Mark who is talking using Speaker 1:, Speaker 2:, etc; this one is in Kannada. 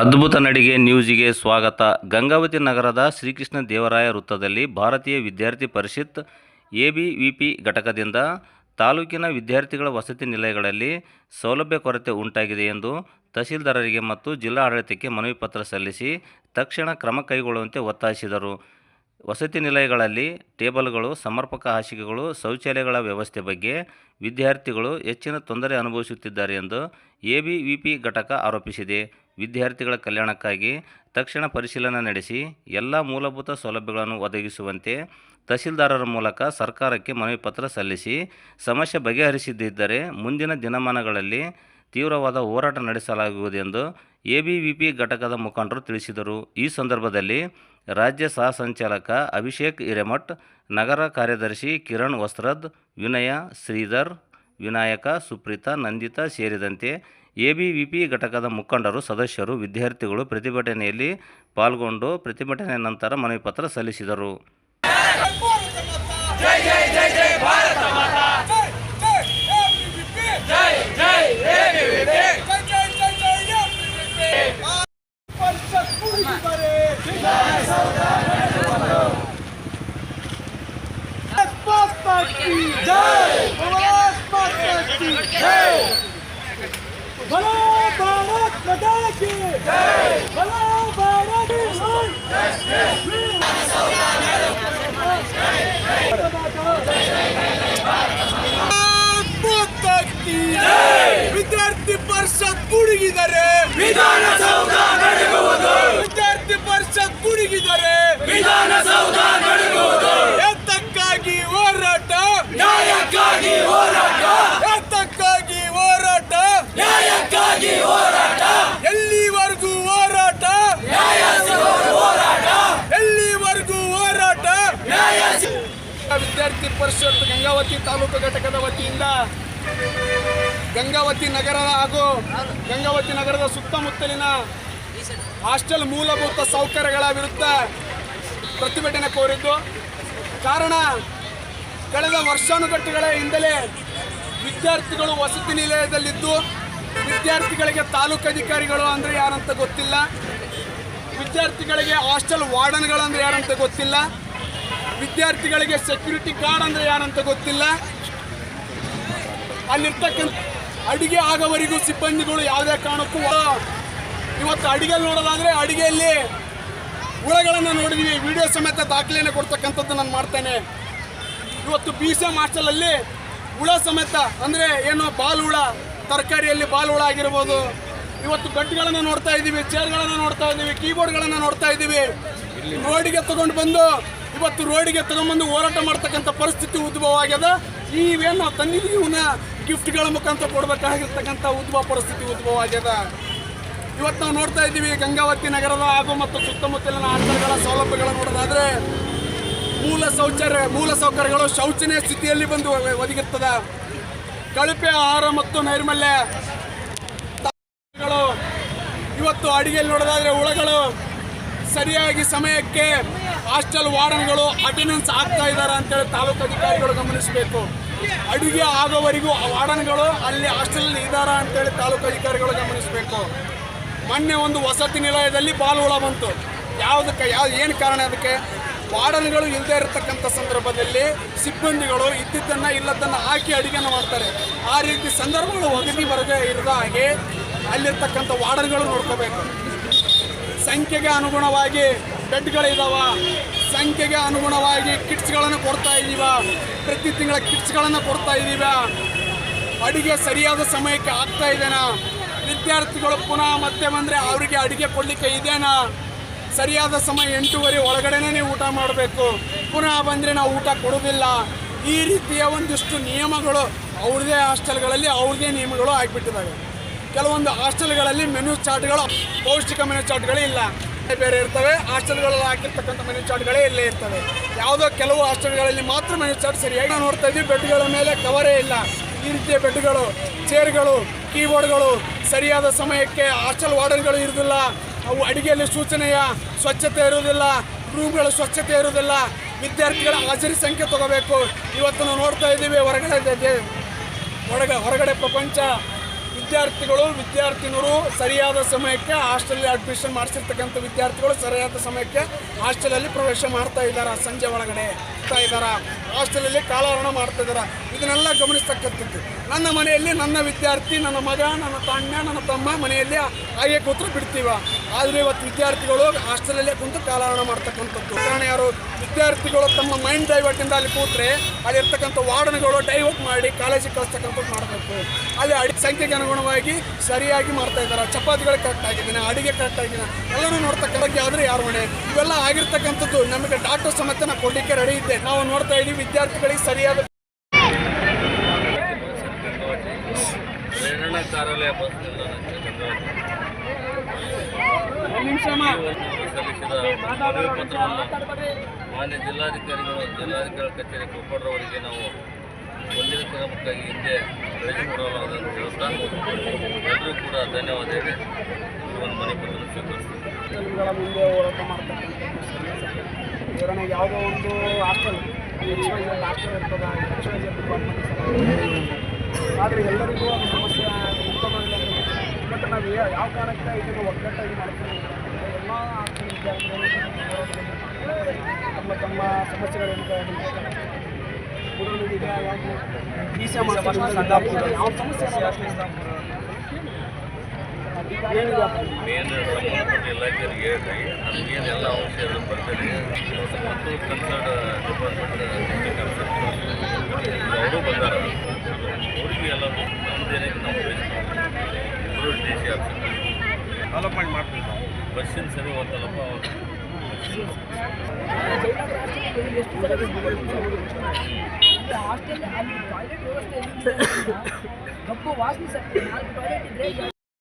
Speaker 1: ಅದ್ಭುತ ನಡಿಗೆ ನ್ಯೂಸಿಗೆ ಸ್ವಾಗತ. ಗಂಗಾವತಿ ನಗರದ ಶ್ರೀಕೃಷ್ಣ ದೇವರಾಯ ವೃತ್ತದಲ್ಲಿ ಭಾರತೀಯ ವಿದ್ಯಾರ್ಥಿ ಪರಿಷತ್ ಎಬಿವಿಪಿ ಘಟಕದಿಂದ ತಾಲೂಕಿನ ವಿದ್ಯಾರ್ಥಿಗಳ ವಸತಿ ನಿಲಯಗಳಲ್ಲಿ ಸೌಲಭ್ಯ ಕೊರತೆ ಉಂಟಾಗಿದೆ ಎಂದು ತಹಸೀಲ್ದಾರರಿಗೆ ಮತ್ತು ಜಿಲ್ಲಾ ಆಡಳಿತಕ್ಕೆ ಮನವಿ ಪತ್ರ ಸಲ್ಲಿಸಿ ತಕ್ಷಣ ಕ್ರಮ ಕೈಗೊಳ್ಳುವಂತೆ ಒತ್ತಾಯಿಸಿದರು. ವಸತಿ ನಿಲಯಗಳಲ್ಲಿ ಟೇಬಲ್ಗಳು, ಸಮರ್ಪಕ ಹಾಸಿಗೆಗಳು, ಶೌಚಾಲಯಗಳ ವ್ಯವಸ್ಥೆ ಬಗ್ಗೆ ವಿದ್ಯಾರ್ಥಿಗಳು ಹೆಚ್ಚಿನ ತೊಂದರೆ ಅನುಭವಿಸುತ್ತಿದ್ದಾರೆ ಎಂದು ಪಿ ಘಟಕ ಆರೋಪಿಸಿದೆ. ವಿದ್ಯಾರ್ಥಿಗಳ ಕಲ್ಯಾಣಕ್ಕಾಗಿ ತಕ್ಷಣ ಪರಿಶೀಲನೆ ನಡೆಸಿ ಎಲ್ಲ ಮೂಲಭೂತ ಸೌಲಭ್ಯಗಳನ್ನು ಒದಗಿಸುವಂತೆ ತಹಸೀಲ್ದಾರರ ಮೂಲಕ ಸರ್ಕಾರಕ್ಕೆ ಮನವಿ ಪತ್ರ ಸಲ್ಲಿಸಿ ಸಮಸ್ಯೆ ಬಗೆಹರಿಸಿದ್ದರೆ ಮುಂದಿನ ದಿನಮಾನಗಳಲ್ಲಿ ತೀವ್ರವಾದ ಹೋರಾಟ ನಡೆಸಲಾಗುವುದೆಂದು ಎಬಿವಿಪಿ ಘಟಕದ ಮುಖಂಡರು ತಿಳಿಸಿದರು. ಈ ಸಂದರ್ಭದಲ್ಲಿ ರಾಜ್ಯ ಸಹ ಸಂಚಾಲಕ ಅಭಿಷೇಕ್ ಹಿರೇಮಠ್, ನಗರ ಕಾರ್ಯದರ್ಶಿ ಕಿರಣ್ ವಸ್ತ್ರದ್, ವಿನಯ ಶ್ರೀಧರ್ ವಿನಾಯಕ, ಸುಪ್ರೀತಾ, ನಂದಿತಾ ಸೇರಿದಂತೆ ಎಬಿವಿಪಿ ಘಟಕದ ಮುಖಂಡರು, ಸದಸ್ಯರು, ವಿದ್ಯಾರ್ಥಿಗಳು ಪ್ರತಿಭಟನೆಯಲ್ಲಿ ಪಾಲ್ಗೊಂಡು ಪ್ರತಿಭಟನೆ ನಂತರ ಮನವಿ ಪತ್ರ ಸಲ್ಲಿಸಿದರು.
Speaker 2: ಗುಡುಗಿದ್ದಾರೆ ವಿಧಾನಸೌಧ ನಡೆಯುವುದು ವಿದ್ಯಾರ್ಥಿ ಪರಿಷತ್ ಕುಣಿಗಿದರೆ ವಿಧಾನಸೌಧ ನಡೆಯುವುದು ಎತ್ತಕ್ಕಾಗಿ ಹೋರಾಟ. ನ್ಯಾಯಕ್ಕಾಗಿ ಹೋರಾಟ. ಎತ್ತಕ್ಕಾಗಿ ಹೋರಾಟ. ನ್ಯಾಯಕ್ಕಾಗಿ ಹೋರಾಟ. ಎಲ್ಲಿವರೆಗೂ ಹೋರಾಟ? ನ್ಯಾಯ ಹೋರಾಟ. ಎಲ್ಲಿವರೆಗೂ ಹೋರಾಟ? ನ್ಯಾಯ ವಿದ್ಯಾರ್ಥಿ ಪರಿಷತ್ ಗಂಗಾವತಿ ತಾಲೂಕು ಘಟಕದ ವತಿಯಿಂದ ಗಂಗಾವತಿ ನಗರ ಹಾಗೂ ಗಂಗಾವತಿ ನಗರದ ಸುತ್ತಮುತ್ತಲಿನ ಹಾಸ್ಟೆಲ್ ಮೂಲಭೂತ ಸೌಕರ್ಯಗಳ ವಿರುದ್ಧ ಪ್ರತಿಭಟನೆ ಕೋರಿದ್ದು. ಕಾರಣ, ಕಳೆದ ವರ್ಷಾನುಗಟ್ಟುಗಳ ಹಿಂದಲೇ ವಿದ್ಯಾರ್ಥಿಗಳು ವಸತಿ ನಿಲಯದಲ್ಲಿದ್ದು, ವಿದ್ಯಾರ್ಥಿಗಳಿಗೆ ತಾಲೂಕು ಅಧಿಕಾರಿಗಳು ಅಂದರೆ ಯಾರಂತ ಗೊತ್ತಿಲ್ಲ. ವಿದ್ಯಾರ್ಥಿಗಳಿಗೆ ಹಾಸ್ಟೆಲ್ ವಾರ್ಡನ್ಗಳು ಅಂದರೆ ಯಾರಂತ ಗೊತ್ತಿಲ್ಲ. ವಿದ್ಯಾರ್ಥಿಗಳಿಗೆ ಸೆಕ್ಯೂರಿಟಿ ಗಾರ್ಡ್ ಅಂದರೆ ಯಾರಂತ ಗೊತ್ತಿಲ್ಲ. ಅಲ್ಲಿರ್ತಕ್ಕಂಥ ಅಡಿಗೆ ಆಗೋವರೆಗೂ ಸಿಬ್ಬಂದಿಗಳು ಯಾವುದೇ ಕಾರಣಕ್ಕೂ ಇವತ್ತು ಅಡಿಗೆ ನೋಡೋದಾದ್ರೆ ಅಡಿಗೆಯಲ್ಲಿ ಹುಳಗಳನ್ನು ನೋಡಿದ್ವಿ. ವಿಡಿಯೋ ಸಮೇತ ದಾಖಲೆಯನ್ನು ಕೊಡ್ತಕ್ಕಂಥದ್ದು ನಾನು ಮಾಡ್ತೇನೆ. ಇವತ್ತು ಬಿ ಸಿ ಮಾಸ್ಟಲಲ್ಲಿ ಹಾಸ್ಟೆಲಲ್ಲಿ ಹುಳ ಸಮೇತ, ಅಂದರೆ ಏನು ಬಾಲ್ ಹುಳ, ತರಕಾರಿಯಲ್ಲಿ ಬಾಲ್ ಹುಳ ಆಗಿರ್ಬೋದು. ಇವತ್ತು ಬೆಡ್ಗಳನ್ನು ನೋಡ್ತಾ ಇದ್ದೀವಿ, ಚೇರ್ಗಳನ್ನು ನೋಡ್ತಾ ಇದ್ದೀವಿ, ಕೀಬೋರ್ಡ್ಗಳನ್ನು ನೋಡ್ತಾ ಇದ್ದೀವಿ. ರೋಡಿಗೆ ತಗೊಂಡು ಬಂದು, ಇವತ್ತು ರೋಡಿಗೆ ತಗೊಂಡ್ಬಂದು ಹೋರಾಟ ಮಾಡ್ತಕ್ಕಂಥ ಪರಿಸ್ಥಿತಿ ಉದ್ಭವ ಆಗ್ಯದ. ಇವೇನು ನಾವು ತಂದಿದ್ದೀವಿ ಇವನ್ನ ಗಿಫ್ಟ್ಗಳ ಮುಖಾಂತರ ಕೊಡಬೇಕಾಗಿರ್ತಕ್ಕಂಥ ಉದ್ಭವ ಪರಿಸ್ಥಿತಿ ಉದ್ಭವ ಆಗ್ಯದ. ಇವತ್ತು ನಾವು ನೋಡ್ತಾ ಇದ್ದೀವಿ, ಗಂಗಾವತಿ ನಗರದ ಹಾಗೂ ಮತ್ತು ಸುತ್ತಮುತ್ತಲಿನ ಹಾಸ್ಟೆಲ್ಗಳ ಸೌಲಭ್ಯಗಳನ್ನು ನೋಡೋದಾದರೆ ಮೂಲ ಸೌಚರ್ಯ ಮೂಲ ಸೌಕರ್ಯಗಳು ಶೌಚನೀಯ ಸ್ಥಿತಿಯಲ್ಲಿ ಬಂದು ಒದಗಿರ್ತದ. ಕಳಪೆ ಆಹಾರ ಮತ್ತು ನೈರ್ಮಲ್ಯಗಳು ಇವತ್ತು ಅಡಿಗೆಯಲ್ಲಿ ನೋಡೋದಾದರೆ ಹುಳಗಳು ಸರಿಯಾಗಿ ಸಮಯಕ್ಕೆ ಹಾಸ್ಟೆಲ್ ವಾರ್ಡನ್ಗಳು ಅಟೆಂಡೆನ್ಸ್ ಆಗ್ತಾ ಇದ್ದಾರೆ ಅಂತೇಳಿ ತಾಲೂಕು ಅಧಿಕಾರಿಗಳು ಗಮನಿಸಬೇಕು. ಅಡುಗೆ ಆಗೋವರೆಗೂ ಆ ವಾರ್ಡನ್ಗಳು ಅಲ್ಲಿ ಹಾಸ್ಟೆಲ್ನಲ್ಲಿ ಇದ್ದಾರಾ ಅಂತೇಳಿ ತಾಲೂಕು ಅಧಿಕಾರಿಗಳು ಗಮನಿಸಬೇಕು. ಮೊನ್ನೆ ಒಂದು ವಸತಿ ನಿಲಯದಲ್ಲಿ ಬಾಲುಗಳು ಬಂತು. ಯಾವುದಕ್ಕೆ, ಯಾವ, ಏನು ಕಾರಣ ಅದಕ್ಕೆ? ವಾರ್ಡನ್ಗಳು ಇಲ್ಲದೇ ಇರತಕ್ಕಂಥ ಸಂದರ್ಭದಲ್ಲಿ ಸಿಬ್ಬಂದಿಗಳು ಇದ್ದಿದ್ದನ್ನು ಇಲ್ಲದನ್ನು ಹಾಕಿ ಅಡುಗೆನ ಮಾಡ್ತಾರೆ. ಆ ರೀತಿ ಸಂದರ್ಭಗಳು ಒದಗಿ ಬರದೇ ಇರದ ಹಾಗೆ ಅಲ್ಲಿರ್ತಕ್ಕಂಥ ವಾರ್ಡನ್ಗಳು ನೋಡ್ಕೋಬೇಕು. ಸಂಖ್ಯೆಗೆ ಅನುಗುಣವಾಗಿ ಬೆಡ್ಗಳಿದಾವ. ಸಂಖ್ಯೆಗೆ ಅನುಗುಣವಾಗಿ ಕಿಟ್ಸ್ಗಳನ್ನು ಕೊಡ್ತಾ ಇದ್ದೀವ. ಪ್ರತಿ ತಿಂಗಳ ಕಿಟ್ಸ್ಗಳನ್ನು ಕೊಡ್ತಾ ಇದ್ದೀವ. ಅಡುಗೆ ಸರಿಯಾದ ಸಮಯಕ್ಕೆ ಆಗ್ತಾ ಇದೆನಾ? ವಿದ್ಯಾರ್ಥಿಗಳು ಪುನಃ ಮತ್ತೆ ಬಂದರೆ ಅವರಿಗೆ ಅಡುಗೆ ಕೊಡಲಿಕ್ಕೆ ಇದೇನಾ? ಸರಿಯಾದ ಸಮಯ ಎಂಟೂವರೆ ಒಳಗಡೆನೇ ನೀವು ಊಟ ಮಾಡಬೇಕು. ಪುನಃ ಬಂದರೆ ನಾವು ಊಟ ಕೊಡೋದಿಲ್ಲ ಈ ರೀತಿಯ ಒಂದಿಷ್ಟು ನಿಯಮಗಳು ಅವ್ರದೇ ಹಾಸ್ಟೆಲ್ಗಳಲ್ಲಿ ಅವ್ರದೇ ನಿಯಮಗಳು ಆಗಿಬಿಟ್ಟಿದ್ದಾವೆ. ಕೆಲವೊಂದು ಹಾಸ್ಟೆಲ್ಗಳಲ್ಲಿ ಮೆನು ಚಾರ್ಟ್ಗಳು, ಪೌಷ್ಟಿಕ ಮೆನು ಚಾರ್ಟ್ಗಳೇ ಇಲ್ಲ. ಬೇರೆ ಇರ್ತವೆ. ಹಾಸ್ಟೆಲ್ಗಳಲ್ಲಿ ಹಾಕಿರ್ತಕ್ಕಂಥ ಮೆನು ಚಾರ್ಟ್ಗಳೇ ಇಲ್ಲೇ ಇರ್ತವೆ. ಯಾವುದೋ ಕೆಲವು ಹಾಸ್ಟೆಲ್ಗಳಲ್ಲಿ ಮಾತ್ರ ಮೆನು ಚಾರ್ಟ್ ಸರಿಯಾಗಿ ನಾವು ನೋಡ್ತಾ ಇದ್ದೀವಿ. ಬೆಡ್ಗಳ ಮೇಲೆ ಕವರೇ ಇಲ್ಲ. ಈ ರೀತಿಯ ಬೆಡ್ಗಳು, ಚೇರ್ಗಳು, ಕೀಬೋರ್ಡ್ಗಳು ಸರಿಯಾದ ಸಮಯಕ್ಕೆ ಹಾಸ್ಟೆಲ್ ವಾರ್ಡನ್ಗಳು ಇರೋದಿಲ್ಲ ಅವು ಅಡುಗೆಯಲ್ಲಿ ಸೂಚನೆಯ ಸ್ವಚ್ಛತೆ ಇರುವುದಿಲ್ಲ. ರೂಮ್ಗಳ ಸ್ವಚ್ಛತೆ ಇರುವುದಿಲ್ಲ. ವಿದ್ಯಾರ್ಥಿಗಳ ಹಾಜರಿ ಸಂಖ್ಯೆ ತಗೋಬೇಕು. ಇವತ್ತು ನಾವು ನೋಡ್ತಾ ಇದ್ದೀವಿ. ಹೊರಗಡೆ ಹೊರಗ ಹೊರಗಡೆ ಪ್ರಪಂಚ ವಿದ್ಯಾರ್ಥಿಗಳು ವಿದ್ಯಾರ್ಥಿನಿಯರು ಸರಿಯಾದ ಸಮಯಕ್ಕೆ ಹಾಸ್ಟೆಲ್ ಅಡ್ಮಿಷನ್ ಮಾಡಿಸಿರ್ತಕ್ಕಂಥ ವಿದ್ಯಾರ್ಥಿಗಳು ಸರಿಯಾದ ಸಮಯಕ್ಕೆ ಹಾಸ್ಟೆಲಲ್ಲಿ ಪ್ರವೇಶ ಮಾಡ್ತಾ ಇದ್ದಾರೆ ಸಂಜೆ ಒಳಗಡೆ? ಮಾಡ್ತಾ ಇದ್ದಾರ? ಹಾಸ್ಟೆಲಲ್ಲಿ ಕಾಲಹರಣ ಮಾಡ್ತಾ ಇದ್ದಾರ? ಇದನ್ನೆಲ್ಲ ಗಮನಿಸ್ತಕ್ಕಂಥದ್ದು. ನನ್ನ ಮನೆಯಲ್ಲಿ ನನ್ನ ವಿದ್ಯಾರ್ಥಿ, ನನ್ನ ಮಗ, ನನ್ನ ತಣ್ಣ, ನನ್ನ ತಮ್ಮ ಮನೆಯಲ್ಲಿ ಹಾಗೆ ಕೂತ್ರು ಬಿಡ್ತೀವ? ಆದರೆ ಇವತ್ತು ವಿದ್ಯಾರ್ಥಿಗಳು ಹಾಸ್ಟೆಲಲ್ಲೇ ಕುಂತು ಕಾಲಹರಣ ಮಾಡ್ತಕ್ಕಂಥದ್ದು. ಕಾರಣ ಯಾರು? ವಿದ್ಯಾರ್ಥಿಗಳು ತಮ್ಮ ಮೈಂಡ್ ಡೈವರ್ಟಿಂದ ಅಲ್ಲಿ ಕೂತ್ರೆ ಅಲ್ಲಿರ್ತಕ್ಕಂಥ ವಾರ್ಡನ್ಗಳು ಡೈವರ್ಟ್ ಮಾಡಿ ಕಾಲೇಜಿಗೆ ಕಳಿಸ್ತಕ್ಕಂಥದ್ದು ಮಾಡಬೇಕು. ಅಲ್ಲಿ ಅಡಿ ಸಂಖ್ಯೆಗೆ ಅನುಗುಣವಾಗಿ ಸರಿಯಾಗಿ ಮಾಡ್ತಾ ಇದ್ದಾರೆ? ಚಪಾತಿಗಳು ಕರೆಕ್ಟ್ ಆಗಿದ್ದೀನಿ ಅಡಿಗೆ ಕರೆಕ್ಟ್ ಆಗಿದ್ದೀನಿ ಎಲ್ಲರೂ ನೋಡ್ತಕ್ಕಂಥ ಆದರೆ ಯಾರು ಮನೆ? ಇವೆಲ್ಲ ಆಗಿರ್ತಕ್ಕಂಥದ್ದು ನಮಗೆ ಡಾಕ್ಟರ್ ಸಮೇತ ನಾವು ಕೊಡಲಿಕ್ಕೆ ರೆಡಿ ಇದ್ದೆ ನಾವು ನೋಡ್ತಾ ಇದ್ದೀವಿ ವಿದ್ಯಾರ್ಥಿಗಳಿಗೆ ಸರಿಯಾದ
Speaker 3: ಮಾನ್ಯ ಜಿಲ್ಲಾಧಿಕಾರಿಗಳು ಜಿಲ್ಲಾಧಿಕಾರಿ ಕಚೇರಿ ಕೊಪ್ಪಳರವರಿಗೆ ನಾವು ಮುಂದಿನ ಕ್ರಮಕ್ಕಾಗಿ ಹಿಂದೆ ಕಳಿಸಿಕೊಡಲಾದ ಅಂತ ಹೇಳ್ತಾ ಎಲ್ಲರೂ ಕೂಡ ಧನ್ಯವಾದ ಹೇಳಿ ಒಂದು ಮನೆ ಪತ್ರ ಸ್ವೀಕರಿಸ್ತೀವಿ
Speaker 2: ಉದಾಹರಣೆಗೆ ಯಾವುದೋ ಒಂದು hostel X Y Z hostel ಇರ್ತದ. ಆದರೆ ಎಲ್ಲರಿಗೂ ಒಂದು ಸಮಸ್ಯೆ ಉತ್ತಮವಿಲ್ಲ ಬಟ್ ನಾವು ಯಾವ ಕಾರಣಕ್ಕೆ ಇದನ್ನು ಒಗ್ಗಟ್ಟಾಗಿ ಮಾಡ್ತೀವಿ ಎಲ್ಲ ಹಾಸ್ಟೆಲ್ ತಮ್ಮ ತಮ್ಮ ಸಮಸ್ಯೆಗಳನ್ನು ಉದಾಹರಣೆಗೆ ಈಗ ಈ ಯಾವ ಸಮಸ್ಯೆ
Speaker 3: ಮೇನ್ ಸಂಬಂಧಪಟ್ಟ ಇಲಾಖೆಯರಿಗೆ ಹೇಳ್ರಿ ನಮಗೇನೆಲ್ಲ ಅಂಶ ಇರೋದು ಬರ್ತದೆ ಮತ್ತು ಕನ್ಸರ್ಡ್ ಡಿಪಾರ್ಟ್ಮೆಂಟ್ ಅವರು ಬಂದಾರ. ಅವ್ರಿಗೆ ಎಲ್ಲ ನಮ್ಮದೇನೆ ನಾವು ಇಬ್ಬರು ಡಿ ಸಿ ಆಫೀಸರ್ ಡೆವಲಪ್ಮೆಂಟ್ ಮಾಡ್ತೀವಿ ಬಸ್ಸಿನ ಸರಿ ಹೋಗ್ತಲ್ಲಪ್ಪ
Speaker 4: ಹಾಸ್ಟೆಲ್ ಅಲ್ಲಿ ಟಾಯ್ಲೆಟ್ ವ್ಯವಸ್ಥೆ ಕಪ್ಪು ವಾಸನೆ ಸರ್ ನಾಲ್ಕು ಟಾಯ್ಲೆಟ್ ಇದ್ರೆ